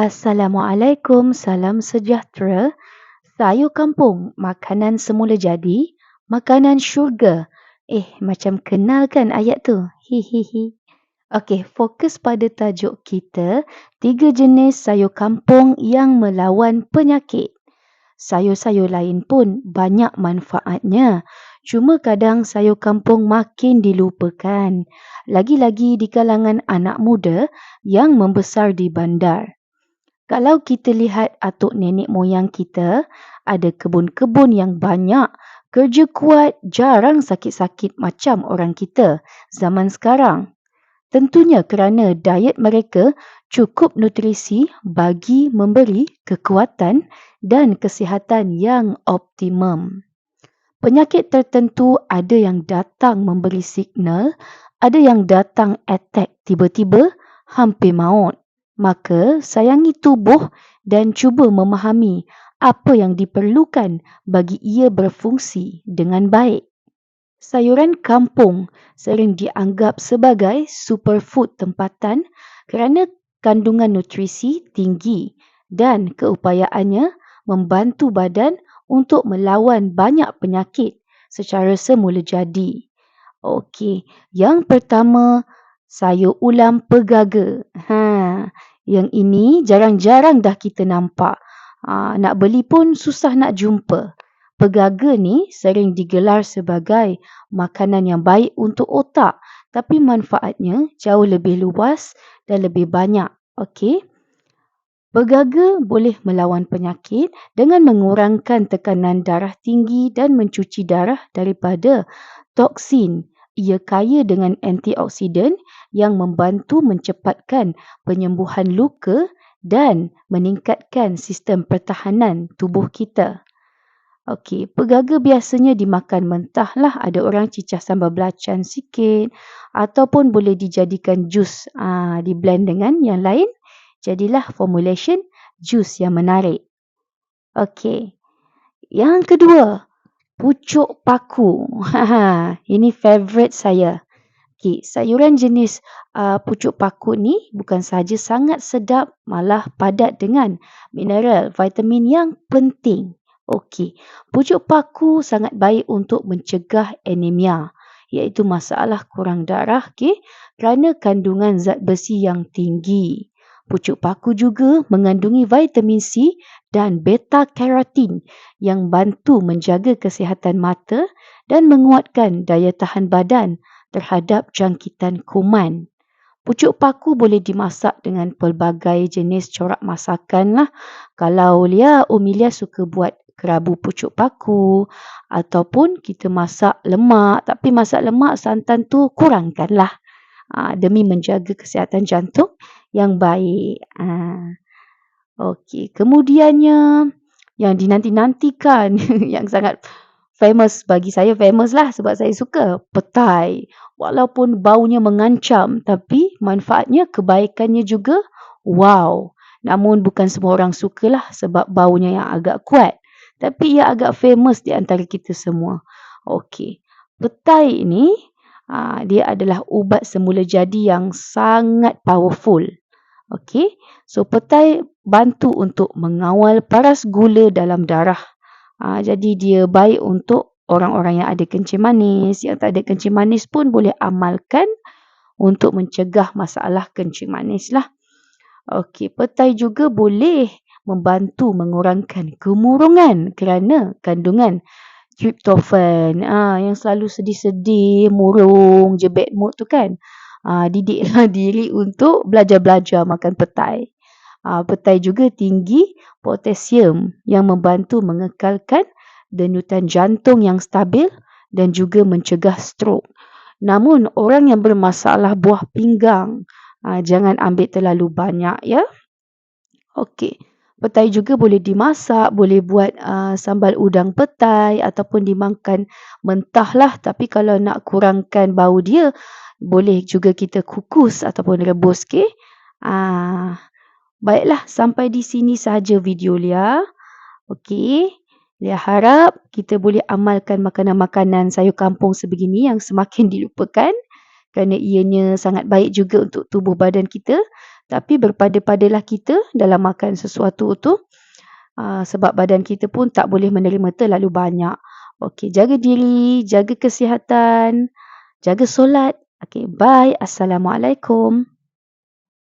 Assalamualaikum, salam sejahtera. Sayur kampung, makanan semula jadi, makanan syurga. Eh, macam kenal kan ayat tu? Hihihi. Okey, fokus pada tajuk kita, tiga jenis sayur kampung yang melawan penyakit. Sayur-sayur lain pun banyak manfaatnya. Cuma kadang sayur kampung makin dilupakan. Lagi-lagi di kalangan anak muda yang membesar di bandar. Kalau kita lihat atuk nenek moyang kita, ada kebun-kebun yang banyak, kerja kuat, jarang sakit-sakit macam orang kita zaman sekarang. Tentunya kerana diet mereka cukup nutrisi bagi memberi kekuatan dan kesihatan yang optimum. Penyakit tertentu ada yang datang memberi signal, ada yang datang attack tiba-tiba hampir maut. Maka sayangi tubuh dan cuba memahami apa yang diperlukan bagi ia berfungsi dengan baik. Sayuran kampung sering dianggap sebagai superfood tempatan kerana kandungan nutrisi tinggi dan keupayaannya membantu badan untuk melawan banyak penyakit secara semula jadi. Okey, yang pertama sayur ulam pegaga. Ha, yang ini jarang-jarang dah kita nampak. Ha, nak beli pun susah nak jumpa. Pegaga ni sering digelar sebagai makanan yang baik untuk otak. Tapi manfaatnya jauh lebih luas dan lebih banyak. Okey. Pegaga boleh melawan penyakit dengan mengurangkan tekanan darah tinggi dan mencuci darah daripada toksin ia kaya dengan antioksidan yang membantu mencepatkan penyembuhan luka dan meningkatkan sistem pertahanan tubuh kita. Okey, pegaga biasanya dimakan mentah lah. Ada orang cicah sambal belacan sikit ataupun boleh dijadikan jus aa, ah, di blend dengan yang lain. Jadilah formulation jus yang menarik. Okey. Yang kedua, pucuk paku. Ini favorite saya. Okay, sayuran jenis uh, pucuk paku ni bukan saja sangat sedap, malah padat dengan mineral, vitamin yang penting. Okey, pucuk paku sangat baik untuk mencegah anemia, iaitu masalah kurang darah, okay, kerana kandungan zat besi yang tinggi. Pucuk paku juga mengandungi vitamin C dan beta keratin yang bantu menjaga kesihatan mata dan menguatkan daya tahan badan terhadap jangkitan kuman. Pucuk paku boleh dimasak dengan pelbagai jenis corak masakan lah. Kalau Lia, Umi Lia suka buat kerabu pucuk paku ataupun kita masak lemak tapi masak lemak santan tu kurangkanlah aa, ah, demi menjaga kesihatan jantung yang baik. Ha. Okey, kemudiannya yang dinanti-nantikan yang sangat famous bagi saya famous lah sebab saya suka petai. Walaupun baunya mengancam tapi manfaatnya kebaikannya juga wow. Namun bukan semua orang sukalah sebab baunya yang agak kuat. Tapi ia agak famous di antara kita semua. Okey. Petai ini uh, dia adalah ubat semula jadi yang sangat powerful. Okey, so petai bantu untuk mengawal paras gula dalam darah. Ha, jadi dia baik untuk orang-orang yang ada kencing manis, yang tak ada kencing manis pun boleh amalkan untuk mencegah masalah kencing manis lah. Okey, petai juga boleh membantu mengurangkan kemurungan kerana kandungan tryptophan ah yang selalu sedih-sedih, murung, je bad mood tu kan uh, didiklah diri untuk belajar-belajar makan petai. Uh, petai juga tinggi potasium yang membantu mengekalkan denyutan jantung yang stabil dan juga mencegah stroke. Namun orang yang bermasalah buah pinggang uh, jangan ambil terlalu banyak ya. Okey. Petai juga boleh dimasak, boleh buat uh, sambal udang petai ataupun dimakan mentah lah. Tapi kalau nak kurangkan bau dia, boleh juga kita kukus ataupun rebus ke. Ah, Baiklah, sampai di sini sahaja video Lia. Okey, Lia harap kita boleh amalkan makanan-makanan sayur kampung sebegini yang semakin dilupakan kerana ianya sangat baik juga untuk tubuh badan kita. Tapi berpada-padalah kita dalam makan sesuatu itu ah, sebab badan kita pun tak boleh menerima terlalu banyak. Okey, jaga diri, jaga kesihatan, jaga solat. Okey, bye. Assalamualaikum.